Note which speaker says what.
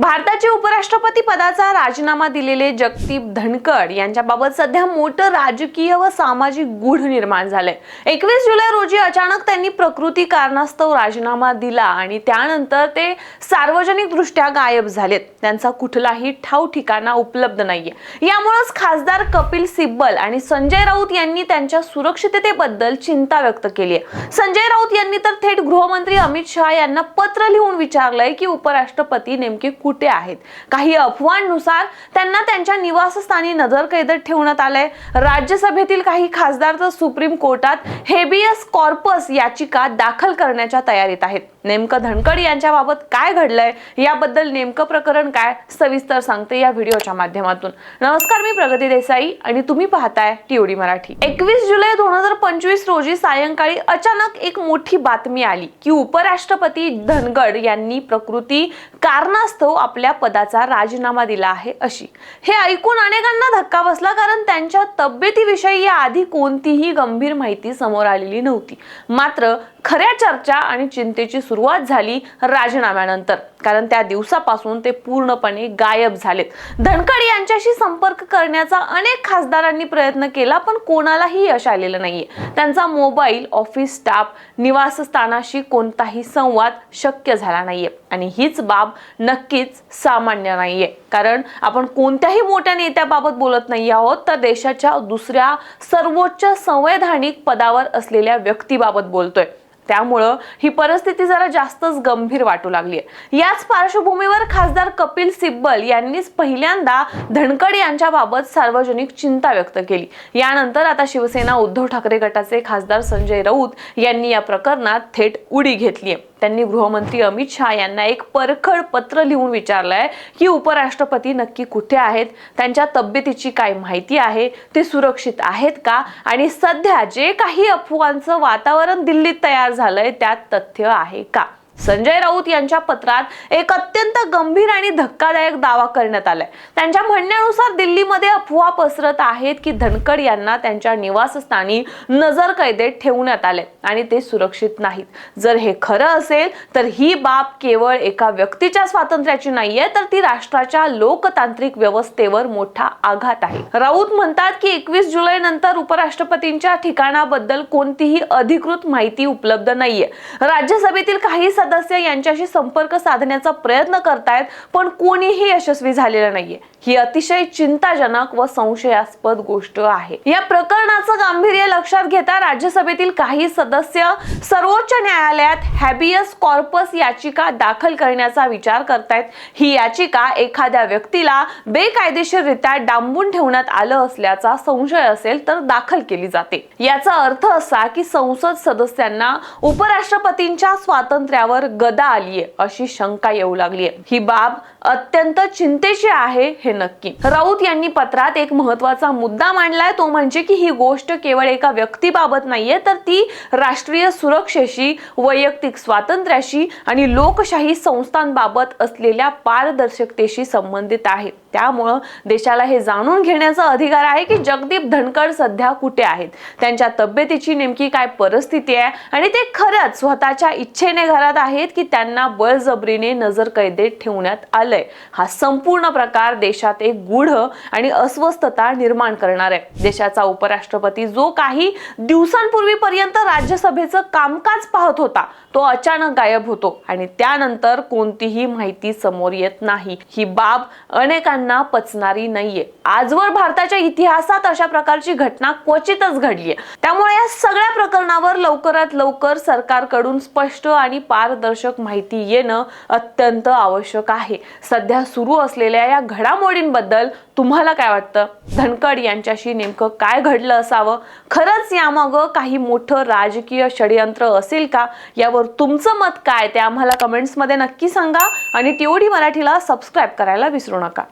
Speaker 1: भारताचे उपराष्ट्रपती पदाचा राजीनामा दिलेले जगदीप धनखड यांच्याबाबत सध्या मोठं राजकीय व सामाजिक गूढ निर्माण झालंय. एकवीस जुलै रोजी अचानक त्यांनी प्रकृती कारणास्तव राजीनामा दिला आणि त्यानंतर ते सार्वजनिक दृष्ट्या गायब झालेत. त्यांचा कुठलाही ठाव ठिकाणा उपलब्ध नाहीये. यामुळेच खासदार कपिल सिब्बल आणि संजय राऊत यांनी त्यांच्या सुरक्षिततेबद्दल चिंता व्यक्त केली आहे. संजय राऊत यांनी तर थेट गृहमंत्री अमित शहा यांना पत्र लिहून विचारलंय की उपराष्ट्रपती नेमके कुठे आहेत? काही अफवांनुसार त्यांना त्यांच्या निवासस्थानी नजरकैदेत ठेवण्यात आलंय. राज्यसभेतील काही खासदार तर सुप्रीम कोर्टात हेबियस कॉर्पस याचिका दाखल करण्याच्या तयारीत आहेत. नेमकं धनकड यांच्याबाबत काय घडलंय? याबद्दल नेमकं प्रकरण काय? सविस्तर सांगते या व्हिडिओच्या माध्यमातून. नमस्कार मी प्रगती देसाई आणि तुम्ही पाहताय टीओडी मराठी. एकवीस जुलै दोन हजार पंचवीस रोजी सायंकाळी अचानक एक मोठी बातमी आली की उपराष्ट्रपती धनगड यांनी प्रकृती कारणास्तव आपल्या पदाचा राजीनामा दिला आहे अशी. हे ऐकून अनेकांना धक्का बसला कारण त्यांच्या तब्येतीविषयी याआधी कोणतीही गंभीर माहिती समोर आलेली नव्हती. मात्र खऱ्या चर्चा आणि चिंतेची सुरुवात झाली राजीनाम्यानंतर. कारण त्या दिवसापासून ते पूर्णपणे गायब झालेत. धनखड यांच्याशी संपर्क करण्याचा अनेक खासदारांनी प्रयत्न केला पण कोणालाही यश आलेलं नाहीये. त्यांचा मोबाईल ऑफिस स्टाफ निवासस्थानाशी कोणताही संवाद शक्य झाला नाहीये. आणि हीच बाब नक्कीच सामान्य नाहीये. कारण आपण कोणत्याही मोठ्या नेत्याबाबत बोलत नाही आहोत तर देशाच्या दुसऱ्या सर्वोच्च संवैधानिक पदावर असलेल्या व्यक्तीबाबत बोलतोय. त्यामुळं ही परिस्थिती जरा जास्तच गंभीर वाटू लागली आहे. याच पार्श्वभूमीवर खासदार कपिल सिब्बल यांनीच पहिल्यांदा धनकड यांच्याबाबत सार्वजनिक चिंता व्यक्त केली. यानंतर आता शिवसेना उद्धव ठाकरे गटाचे खासदार संजय राऊत यांनी या प्रकरणात थेट उडी घेतली आहे. त्यांनी गृहमंत्री अमित शहा यांना एक परखड पत्र लिहून विचारलंय की उपराष्ट्रपती नक्की कुठे आहेत? त्यांच्या तब्येतीची काय माहिती आहे? ते सुरक्षित आहेत का? आणि सध्या जे काही अफवांचं वातावरण दिल्लीत तयार झालंय त्यात तथ्य आहे का? संजय राऊत यांच्या पत्रात एक अत्यंत गंभीर आणि धक्कादायक दावा करण्यात आलाय. त्यांच्या म्हणण्यानुसार दिल्लीमध्ये अफवा पसरत आहेत की धनकड यांना त्यांच्या निवासस्थानी नजर कैदेत ठेवण्यात आले आणि ते सुरक्षित नाहीत. जर हे खरं असेल तर ही बाब केवळ एका व्यक्तीच्या स्वातंत्र्याची नाहीये तर ती राष्ट्राच्या लोकतांत्रिक व्यवस्थेवर मोठा आघात आहे. राऊत म्हणतात की एकवीस जुलै नंतर उपराष्ट्रपतींच्या ठिकाणाबद्दल कोणतीही अधिकृत माहिती उपलब्ध नाहीये. राज्यसभेतील काही सदस्य यांच्याशी संपर्क साधण्याचा प्रयत्न करतायत पण कोणीही यशस्वी झालेलं नाहीये. ही अतिशय चिंताजनक व संशयास्पद गोष्ट आहे. या प्रकरणाचं गांभीर्य लक्षात घेता राज्यसभेतील काही सदस्य सर्वोच्च न्यायालयात हॅबियस कॉर्पस याचिका दाखल करण्याचा विचार करतायत. ही याचिका एखाद्या व्यक्तीला बेकायदेशीररित्या डांबून ठेवण्यात आलं असल्याचा संशय असेल तर दाखल केली जाते. याचा अर्थ असा की संसद सदस्यांना उपराष्ट्रपतींच्या स्वातंत्र्यावर गदा आलीये अशी शंका येऊ लागली ही बाब अत्यंत चिंतेची आहे हे नक्की. राऊत यांनी पत्रात एक महत्त्वाचा मुद्दा मांडलाय तो म्हणजे की ही गोष्ट केवळ एका व्यक्तीबाबत नाहीये तर ती राष्ट्रीय सुरक्षेशी वैयक्तिक स्वातंत्र्याशी आणि लोकशाही संस्थांबाबत असलेल्या पारदर्शकतेशी संबंधित आहे. त्यामुळं देशाला हे जाणून घेण्याचा अधिकार आहे की जगदीप धनकड सध्या कुठे आहेत? त्यांच्या तब्येतीची नेमकी काय परिस्थिती आहे? आणि ते खरंच स्वतःच्या इच्छेने घरात आहेत की त्यांना बळजबरीने नजर कैदेत ठेवण्यात आलंय? हा संपूर्ण प्रकार देशात एक गूढ आणि अस्वस्थता निर्माण करणार आहे. देशाचा उपराष्ट्रपती जो काही दिवसांपूर्वीपर्यंत राज्यसभेचं कामकाज पाहत होता तो अचानक गायब होतो. आणि त्यानंतर कोणतीही माहिती समोर येत नाही. ही बाब अनेकांना पचणारी नाहीये. आजवर भारताच्या इतिहासात अशा प्रकारची घटना क्वचितच घडलीय. त्यामुळे या सगळ्या प्रकरणावर लवकरात लवकर सरकारकडून स्पष्ट आणि पारदर्शक माहिती येणं अत्यंत आवश्यक आहे. सध्या सुरू असलेल्या या घडामोडींबद्दल तुम्हाला काय वाटतं? धनकड यांच्याशी नेमकं काय घडलं असावं? खरंच यामागं काही मोठं राजकीय षडयंत्र असेल का? यावर तुमचं मत काय? ते आम्हाला कमेंट्समध्ये नक्की सांगा आणि टीओडी मराठीला सबस्क्राईब करायला विसरू नका.